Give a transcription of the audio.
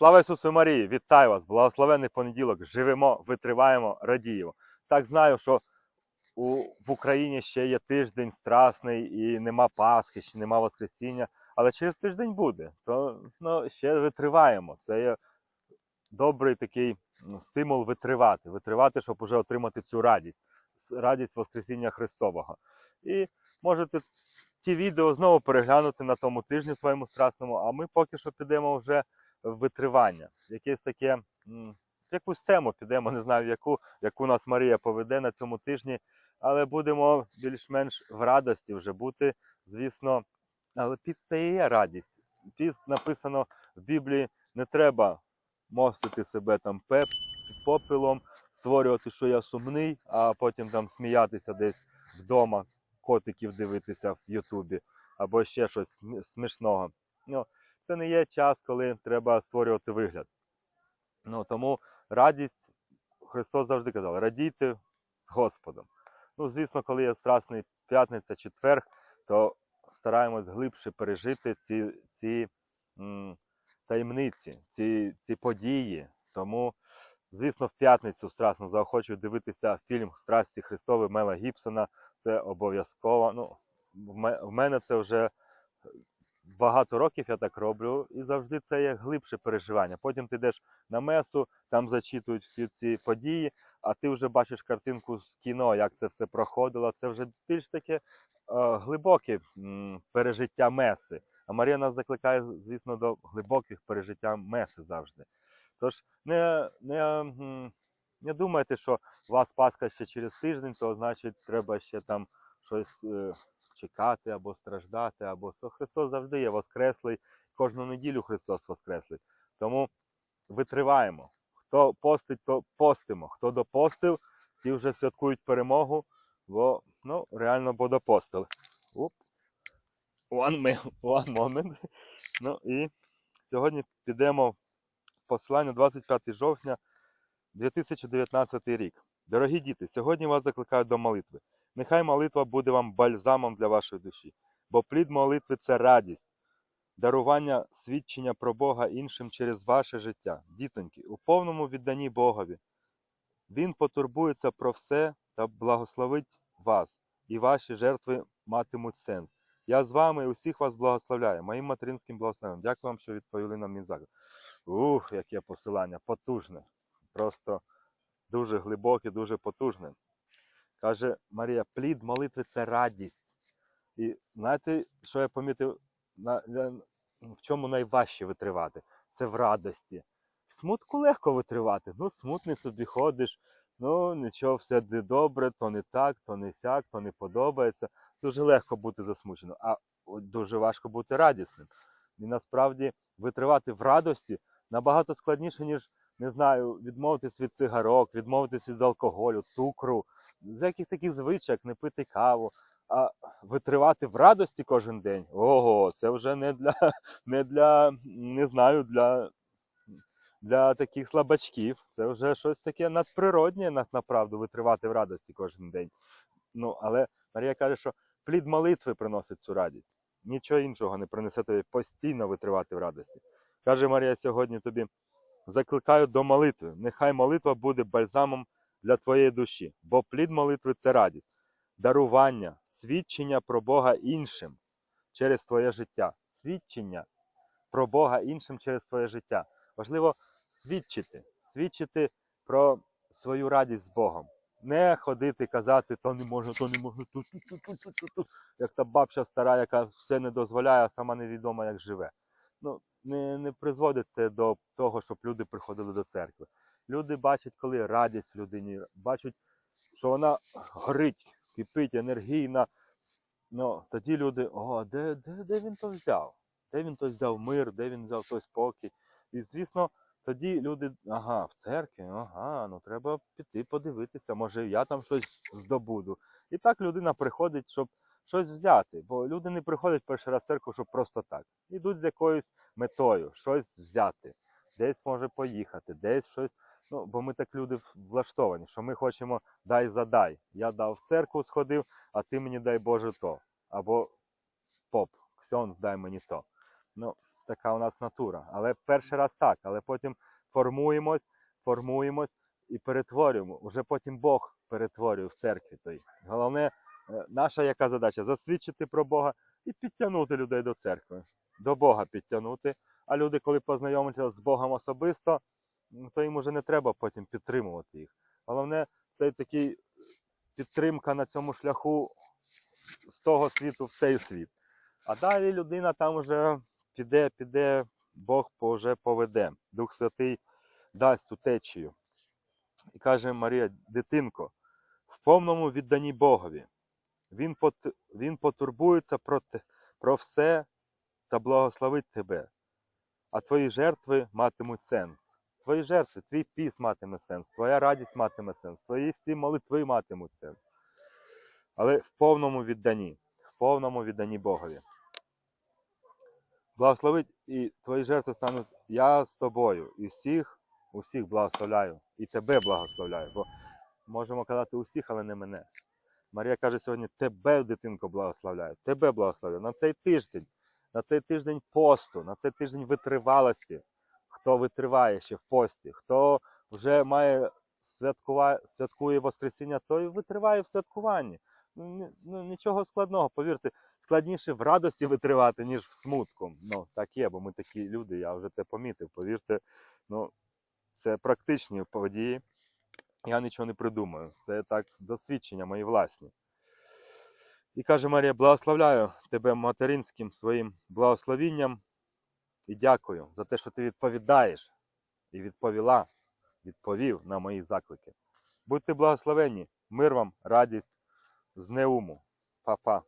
Слава Ісусу Марії! Вітаю вас! Благословенний понеділок! Живемо, витриваємо, радіємо. Так знаю, що у, в Україні ще є тиждень страсний і нема Пасхи, ще нема Воскресіння, але через тиждень буде. То ну, ще витриваємо. Це є добрий такий стимул витривати, витривати, щоб уже отримати цю радість, радість Воскресіння Христового. І можете ті відео знову переглянути на тому тижні своєму страсному, а ми поки що підемо вже витривання. Якесь таке, якусь тему підемо, не знаю, яку, яку нас Марія поведе на цьому тижні, але будемо більш-менш в радості вже бути, звісно. Але піст є радість. Піст написано в Біблії, не треба мостити себе там пеп, попелом, створювати, що я сумний, а потім там сміятися десь вдома, котиків дивитися в Ютубі або ще щось смішного. Ну, це не є час, коли треба створювати вигляд. Ну, тому радість, Христос завжди казав, радійте з Господом. Ну, звісно, коли є Страсний п'ятниця, четверг, то стараємось глибше пережити ці, ці м, таємниці, ці, ці події. Тому, звісно, в п'ятницю страсно заохочую дивитися фільм Страсті Христові Мела Гібсона. Це обов'язково. Ну, в мене це вже багато років я так роблю, і завжди це є глибше переживання. Потім ти йдеш на месу, там зачитують всі ці події, а ти вже бачиш картинку з кіно, як це все проходило. Це вже більш таке е, глибоке пережиття меси. А Марія нас закликає, звісно, до глибоких пережиття меси завжди. Тож не, не, не думайте, що у вас Пасха ще через тиждень, то значить треба ще там щось е, чекати або страждати, або то Христос завжди є Воскреслий. Кожну неділю Христос Воскреслий. Тому витриваємо. Хто постить, то постимо. Хто допостив, ті вже святкують перемогу, бо ну, реально бо допостили. Оп. One, one moment. Ну і сьогодні підемо в посилання 25 жовтня 2019 рік. Дорогі діти, сьогодні вас закликаю до молитви. Нехай молитва буде вам бальзамом для вашої душі, бо плід молитви це радість, дарування свідчення про Бога іншим через ваше життя. Дітоньки, у повному відданні Богові. Він потурбується про все та благословить вас, і ваші жертви матимуть сенс. Я з вами і усіх вас благословляю, моїм материнським благословенням. Дякую вам, що відповіли на мій заклик. Ух, яке посилання, потужне. Просто дуже глибоке, дуже потужне. Каже Марія, плід молитви це радість. І знаєте, що я помітив, на, на- в чому найважче витривати? Це в радості. В смутку легко витривати. Ну, смутний собі ходиш, ну нічого, все добре, то не так, то не сяк, то не подобається. Дуже легко бути засмученим, а дуже важко бути радісним. І насправді витривати в радості набагато складніше, ніж не знаю, відмовитись від цигарок, відмовитись від алкоголю, цукру, з яких таких звичок не пити каву. А витривати в радості кожен день. Ого, це вже не для, не для, не знаю, для, для таких слабачків. Це вже щось таке надприроднє, на- направду, витривати в радості кожен день. Ну, але Марія каже, що плід молитви приносить цю радість. Нічого іншого не принесе тобі постійно витривати в радості. Каже Марія сьогодні тобі: закликаю до молитви. Нехай молитва буде бальзамом для твоєї душі, бо плід молитви це радість, дарування, свідчення про Бога іншим через твоє життя. Свідчення про Бога іншим через твоє життя. Важливо свідчити, свідчити про свою радість з Богом. Не ходити казати, то не можна, то не можна, ту, ту, ту, ту, ту, ту, ту. як та бабця стара, яка все не дозволяє, а сама невідома, як живе. Ну, не, не призводить це до того, щоб люди приходили до церкви. Люди бачать, коли радість в людині, бачать, що вона горить, кипить, енергійна. Ну, тоді люди, о, де, де, де він то взяв? Де він то взяв мир, де він взяв той спокій? І, звісно, тоді люди, ага, в церкві, ага, ну треба піти подивитися, може я там щось здобуду. І так людина приходить, щоб щось взяти. Бо люди не приходять перший раз в церкву, щоб просто так. Ідуть з якоюсь метою, щось взяти, десь може поїхати, десь щось. Ну, бо ми так люди влаштовані, що ми хочемо дай задай. Я дав в церкву сходив, а ти мені дай Боже то. Або поп, ксьонз дай мені то. Ну, така у нас натура. Але перший раз так, але потім формуємось, формуємось і перетворюємо. Уже потім Бог перетворює в церкві. Той. Головне, наша яка задача? Засвідчити про Бога і підтягнути людей до церкви, до Бога підтягнути. А люди, коли познайомляться з Богом особисто, то їм уже не треба потім підтримувати їх. Головне, це такий підтримка на цьому шляху з того світу в цей світ. А далі людина там вже піде, піде, Бог вже поведе. Дух Святий дасть ту течію. І каже Марія, дитинко, в повному відданні Богові. Він, пот, він потурбується про, те- про все та благословить тебе. А твої жертви матимуть сенс. Твої жертви, твій піс матиме сенс, твоя радість матиме сенс, твої всі молитви матимуть сенс. Але в повному відданні, в повному відданні Богові. Благословить і твої жертви стануть я з тобою, і всіх, усіх благословляю, і тебе благословляю. Бо можемо казати усіх, але не мене. Марія каже сьогодні: тебе, дитинко, благословляю, тебе благословляю. На цей тиждень, на цей тиждень посту, на цей тиждень витривалості. Хто витриває ще в пості, хто вже має святкува... святкує Воскресіння, той витриває в святкуванні. Ну, ну, нічого складного, повірте, складніше в радості витривати, ніж в смутку. Ну, так є, бо ми такі люди, я вже це помітив. Повірте, ну, це практичні події. Я нічого не придумаю. Це так досвідчення мої власні. І каже Марія: благословляю тебе материнським своїм благословінням і дякую за те, що ти відповідаєш і відповіла, відповів на мої заклики. Будьте благословенні, мир вам, радість з неуму. Па-па.